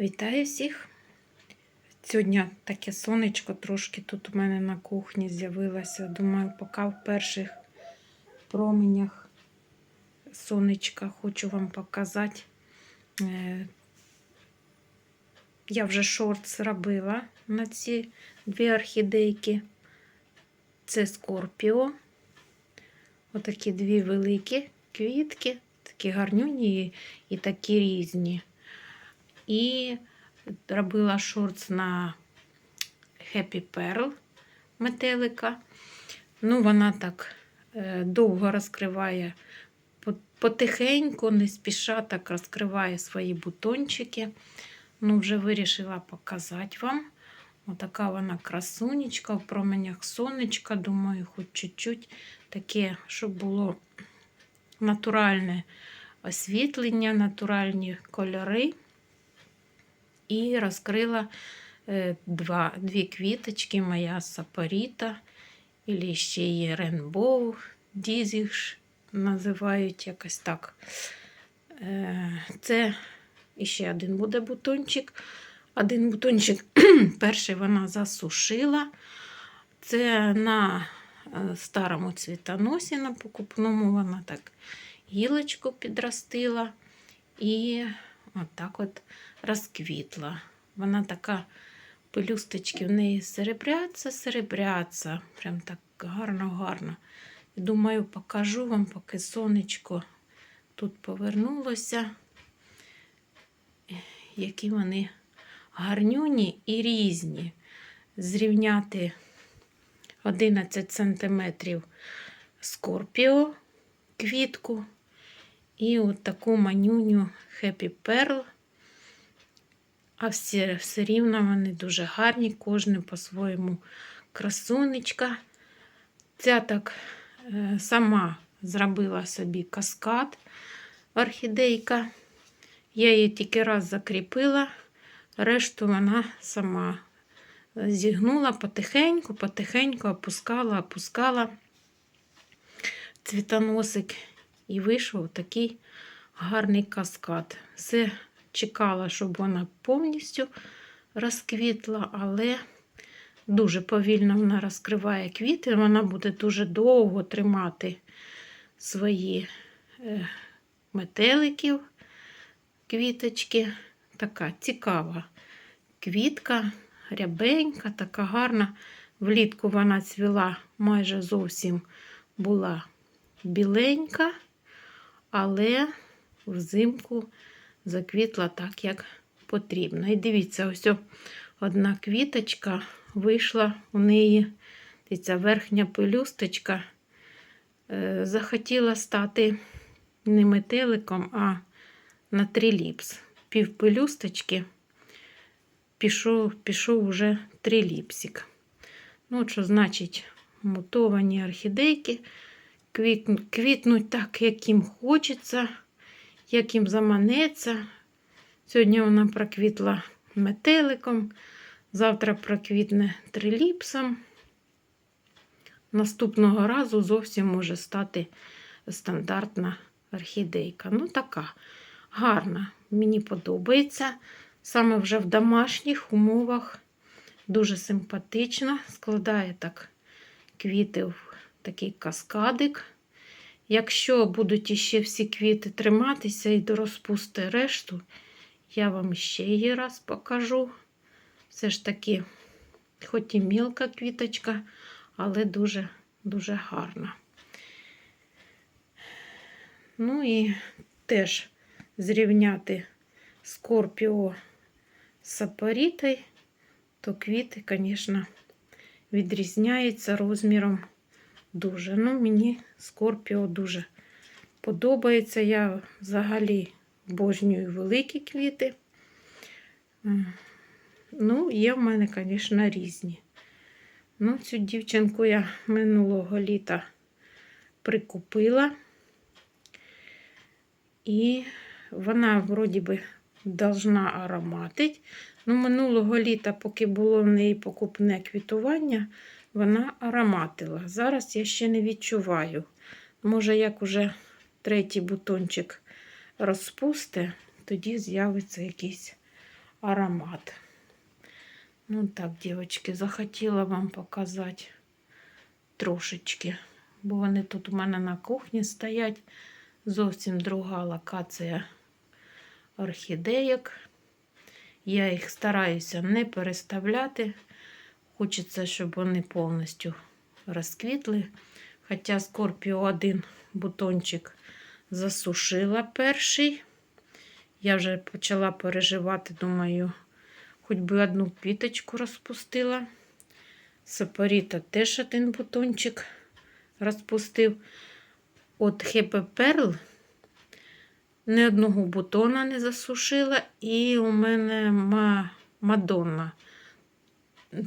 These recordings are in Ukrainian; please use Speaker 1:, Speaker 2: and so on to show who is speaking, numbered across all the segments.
Speaker 1: Вітаю всіх! Сьогодні таке сонечко трошки тут у мене на кухні з'явилося. Думаю, поки в перших променях сонечка хочу вам показати. Е, Я вже шорт зробила на ці дві орхідейки. Це Скорпіо. Отакі дві великі квітки, такі гарнюні і- такі різні. І робила шортс на Happy Pearl метелика. Ну, вона так е, довго розкриває потихеньку, не спіша так розкриває свої бутончики. Ну, вже вирішила показати вам. Отака вона красунечка в променях сонечка. Думаю, хоч чуть-чуть таке, щоб було натуральне освітлення, натуральні кольори. І розкрила е, два, дві квіточки, моя сапоріта, і ще є ренбоу, дізіш називають якось так. Е, Це ще один буде бутончик. Один бутончик перший вона засушила. Це на е, старому цвітоносі, на покупному вона так гілочку підростила. І отак от розквітла. Вона така, пелюсточки в неї серебряться, серебряться. Прям так гарно-гарно. Думаю, покажу вам, поки сонечко тут повернулося, які вони гарнюні і різні. Зрівняти 11 см Скорпіо квітку і от таку манюню Happy Pearl. А всі все рівно вони дуже гарні, кожен по-своєму красунечка. Ця так е, сама зробила собі каскад орхідейка. Я її тільки раз закріпила, решту вона сама зігнула потихеньку, потихеньку опускала, опускала цвітоносик і вийшов такий гарний каскад. Все чекала, щоб вона повністю розквітла, але дуже повільно вона розкриває квіти, вона буде дуже довго тримати свої е, метеликів, квіточки. Така цікава квітка, рябенька, така гарна. Влітку вона цвіла майже зовсім була біленька, але взимку заквітла так, як потрібно. І дивіться, ось одна квіточка вийшла у неї, ця верхня пелюсточка е, захотіла стати не метеликом, а на триліпс. Пів пелюсточки пішов, пішов уже триліпсик. Ну, що значить, мутовані орхідейки квітнуть, так, як їм хочеться як їм заманеться. Сьогодні вона проквітла метеликом, завтра проквітне триліпсом. Наступного разу зовсім може стати стандартна орхідейка. Ну, така гарна, мені подобається. Саме вже в домашніх умовах дуже симпатично. Складає так квіти в такий каскадик. Якщо будуть іще всі квіти триматися і розпусти решту, я вам ще її раз покажу. Все ж таки, хоч і мілка квіточка, але дуже-дуже гарна. Ну і теж зрівняти скорпіо з сапорітою, то квіти, звісно, відрізняються розміром дуже. Ну, мені Скорпіо дуже подобається. Я взагалі обожнюю великі квіти. Ну, є в мене, звісно, різні. Ну, цю дівчинку я минулого літа прикупила. І вона, вроді би, должна ароматить. Ну, минулого літа, поки було в неї покупне квітування, вона ароматила. Зараз я ще не відчуваю. Може, як уже третій бутончик розпусте, тоді з'явиться якийсь аромат. Ну так, дівчатки, захотіла вам показати трошечки, бо вони тут у мене на кухні стоять. Зовсім друга локація орхідеїк. Я їх стараюся не переставляти. Хочеться, щоб вони повністю розквітли. Хоча Скорпіо один бутончик засушила перший. Я вже почала переживати, думаю, хоч би одну квіточку розпустила. Сапоріта теж один бутончик розпустив. От Happy Pearl ні одного бутона не засушила, і у мене Ма- Мадонна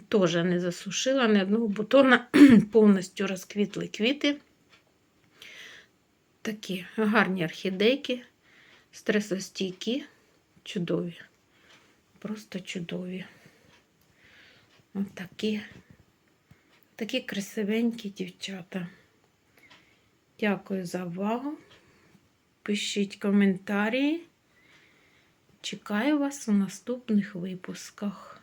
Speaker 1: теж не засушила ні одного бутона, повністю розквітли квіти. Такі гарні орхідейки, стресостійкі, чудові. Просто чудові. Ось такі, такі красивенькі дівчата. Дякую за увагу. Пишіть коментарі. Чекаю вас у наступних випусках.